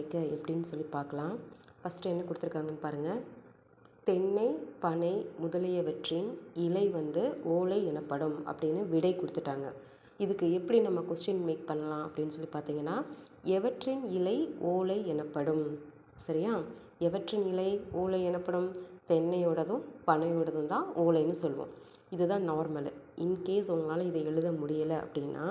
அமைக்க எப்படின்னு சொல்லி பார்க்கலாம். ஃபஸ்ட்டு என்ன கொடுத்துருக்காங்கன்னு பாருங்கள் தென்னை பனை முதலியவற்றின் இலை வந்து ஓலை எனப்படும் அப்படின்னு விடை கொடுத்துட்டாங்க. இதுக்கு எப்படி நம்ம கொஸ்டின் மேக் பண்ணலாம் அப்படின்னு சொல்லி பார்த்தீங்கன்னா எவற்றின் இலை ஓலை எனப்படும்? சரியா? எவற்றின் இலை ஓலை எனப்படும்? தென்னையோடதும் பனையோடதும் தான் ஓலைன்னு சொல்லுவோம் இதுதான் நார்மலு இன்கேஸ் உங்களால் இதை எழுத முடியலை அப்படின்னா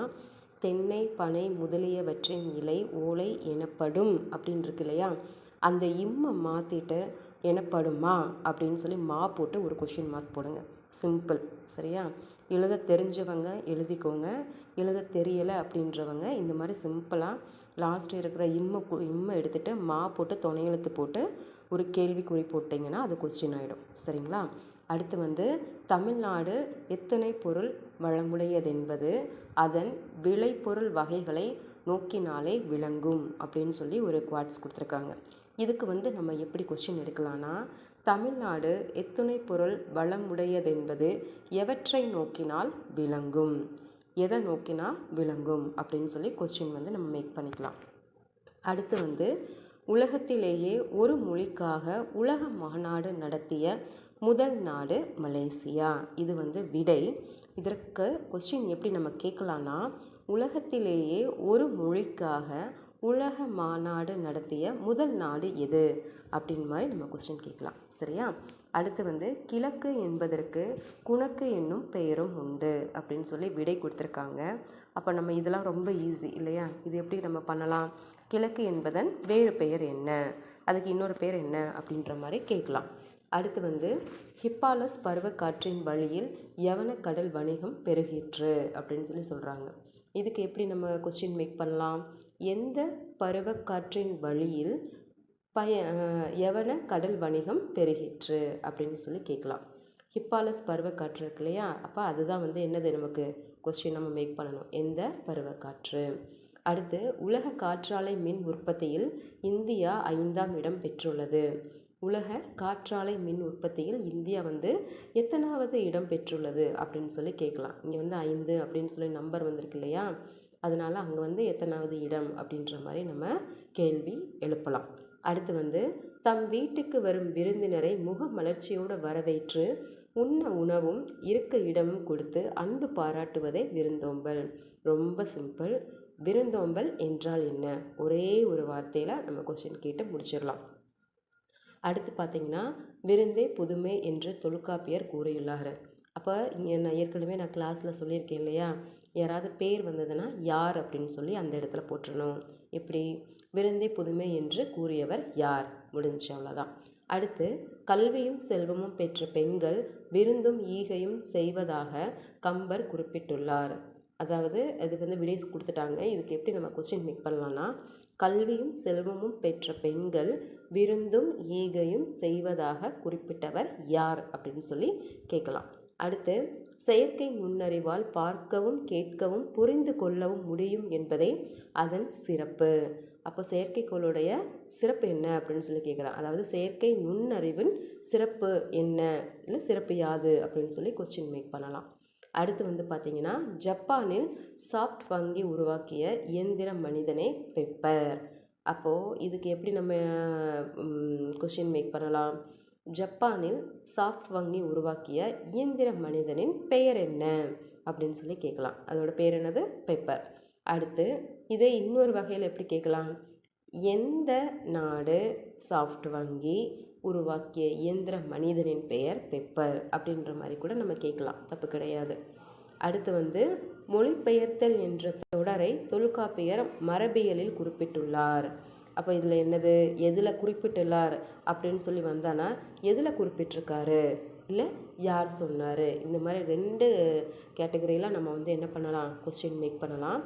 தென்னை பனை முதலியவற்றின் இலை ஓலை எனப்படும் அப்படின்னு இருக்கு இல்லையா? அந்த இம்மை மாற்றிட்டு எனப்படுமா? அப்படின்னு சொல்லி மா போட்டு ஒரு கொஷின் மார்க் போடுங்க. சிம்பிள் சரியா? எழுத தெரிஞ்சவங்க எழுதிக்கோங்க. எழுத தெரியலை அப்படின்றவங்க இந்த மாதிரி சிம்பிளாக லாஸ்ட் இருக்கிற இம்மை இம்மை எடுத்துகிட்டு மா போட்டு துணை எழுத்து போட்டு ஒரு கேள்விக்குறி போட்டிங்கன்னா அது கொஸ்டின் ஆகிடும் சரிங்களா? அடுத்து வந்து தமிழ்நாடு எத்தனை பொருள் வளமுடையதென்பது அதன் விளைபொருள் வகைகளை நோக்கினாலே விளங்கும் அப்படின்னு சொல்லி ஒரு குவாட்ஸ் கொடுத்துருக்காங்க. இதுக்கு வந்து நம்ம எப்படி கொஸ்டின் எடுக்கலாம்னா தமிழ்நாடு எத்துணை பொருள் வளமுடையதென்பது எவற்றை நோக்கினால் விளங்கும்? எதை நோக்கினா விளங்கும்? அப்படின்னு சொல்லி கொஸ்டின் வந்து நம்ம மேக் பண்ணிக்கலாம். அடுத்து வந்து உலகத்திலேயே ஒரு மொழிக்காக உலக மாநாடு நடத்திய முதல் நாடு மலேசியா. இது வந்து விடை. இதற்கு கொஸ்டின் எப்படி நம்ம கேட்கலான்னா உலகத்திலேயே ஒரு மொழிக்காக உலக மாநாடு நடத்திய முதல் நாடு எது? அப்படின்னு மாதிரி நம்ம கொஸ்டின் கேட்கலாம். சரியா? அடுத்து வந்து கிழக்கு என்பதற்கு குணக்கு என்னும் பெயரும் உண்டு அப்படின்னு சொல்லி விடை கொடுத்துருக்காங்க. அப்போ நம்ம இதெல்லாம் ரொம்ப ஈஸி இல்லையா? இது எப்படி நம்ம பண்ணலாம்? கிழக்கு என்பதன் வேறு பெயர் என்ன? அதுக்கு இன்னொரு பேர் என்ன? அப்படின்ற மாதிரி கேட்கலாம். அடுத்து வந்து ஹிப்பாலஸ் பருவக்காற்றின் வழியில் யவன கடல் வணிகம் பெருகிற்று அப்படின்னு சொல்லி சொல்கிறாங்க இதுக்கு எப்படி நம்ம கொஸ்டின் மேக் பண்ணலாம்? எந்த பருவக்காற்றின் வழியில் பய யவன கடல் வணிகம் பெருகிற்று அப்படின்னு சொல்லி கேட்கலாம். ஹிப்பாலஸ் பருவக்காற்று இருக்கு இல்லையா? அப்போ அதுதான் வந்து என்னது நமக்கு கொஸ்டின் நம்ம மேக் பண்ணணும். எந்த பருவக்காற்று அடுத்து உலக காற்றாலை மின் உற்பத்தியில் இந்தியா ஐந்தாம் இடம் பெற்றுள்ளது. உலக காற்றாலை மின் உற்பத்தியில் இந்தியா வந்து எத்தனாவது இடம் பெற்றுள்ளது அப்படின்னு சொல்லி கேட்கலாம். இங்கே வந்து ஐந்து அப்படின்னு சொல்லி நம்பர் வந்திருக்கு இல்லையா? அதனால் அங்கே வந்து எத்தனாவது இடம் அப்படின்ற மாதிரி நம்ம கேள்வி எழுப்பலாம். அடுத்து வந்து தம் வீட்டுக்கு வரும் விருந்தினரை முக மலர்ச்சியோடு வரவேற்று உண்ண உணவும் இருக்க இடமும் கொடுத்து அன்பு பாராட்டுவதே விருந்தோம்பல். ரொம்ப சிம்பிள் விருந்தோம்பல் என்றால் என்ன? ஒரே ஒரு வார்த்தையில் நம்ம கொஸ்டின் கேட்டு முடிச்சிடலாம். அடுத்து பார்த்திங்கன்னா விருந்தே புதுமை என்று தொல்காப்பியர் கூறியுள்ளார். அப்போ இங்கே நான் ஏற்கனவே நான் கிளாஸில் சொல்லியிருக்கேன் இல்லையா? யாராவது பேர் வந்ததுன்னா யார் அப்படின்னு சொல்லி அந்த இடத்துல போட்டுடணும் எப்படி? விருந்தே புதுமை என்று கூறியவர் யார்? முடிஞ்சு அவ்வளோதான் அடுத்து கல்வியும் செல்வமும் பெற்ற பெண்கள் விருந்தும் ஈகையும் செய்வதாக கம்பர் குறிப்பிட்டுள்ளார். அதாவது அது வந்து விடை கொடுத்துட்டாங்க. இதுக்கு எப்படி நம்ம கொஸ்டின் மேக் பண்ணலான்னா கல்வியும் செல்வமும் பெற்ற பெண்கள் விருந்தும் ஈகையும் செய்வதாக குறிப்பிட்டவர் யார் அப்படின்னு சொல்லி கேட்கலாம். அடுத்து செயற்கை நுண்ணறிவால் பார்க்கவும் கேட்கவும் புரிந்து கொள்ளவும் முடியும் என்பதே அதன் சிறப்பு. அப்போ செயற்கைக்கோளுடைய சிறப்பு என்ன அப்படின்னு சொல்லி கேட்குறான் அதாவது செயற்கை நுண்ணறிவின் சிறப்பு என்ன? இல்லை சிறப்பு யாது அப்படின்னு சொல்லி கொஸ்டின் மேக் பண்ணலாம். அடுத்து வந்து பார்த்திங்கன்னா ஜப்பானில் சாஃப்ட் வங்கி உருவாக்கிய இயந்திர மனிதனே பெப்பர். அப்போது இதுக்கு எப்படி நம்ம கொஷின் மேக் பண்ணலாம்? ஜப்பானில் சாஃப்ட் வங்கி உருவாக்கிய இயந்திர மனிதனின் பெயர் என்ன? அப்படின்னு சொல்லி கேட்கலாம். அதோட பேர் என்னது? பெப்பர். அடுத்து இதை இன்னொரு வகையில் எப்படி கேட்கலாம்? எந்த நாடு சாஃப்ட் வங்கி உருவாக்கிய இயந்திர மனிதனின் பெயர் பெப்பர் அப்படின்ற மாதிரி கூட நம்ம கேட்கலாம். தப்பு கிடையாது. அடுத்து வந்து மொழிபெயர்த்தல் என்ற தொடரை தொல்காப்பியர் மரபியலில் குறிப்பிட்டுள்ளார். அப்போ இதில் என்னது? எதில் குறிப்பிட்டுள்ளார் அப்படின்னு சொல்லி வந்தானா எதில் குறிப்பிட்டிருக்காரு? இல்லை யார் சொன்னார்? இந்த மாதிரி ரெண்டு கேட்டகரியில் நம்ம வந்து என்ன பண்ணலாம்? கொஸ்டின் மேக் பண்ணலாம்.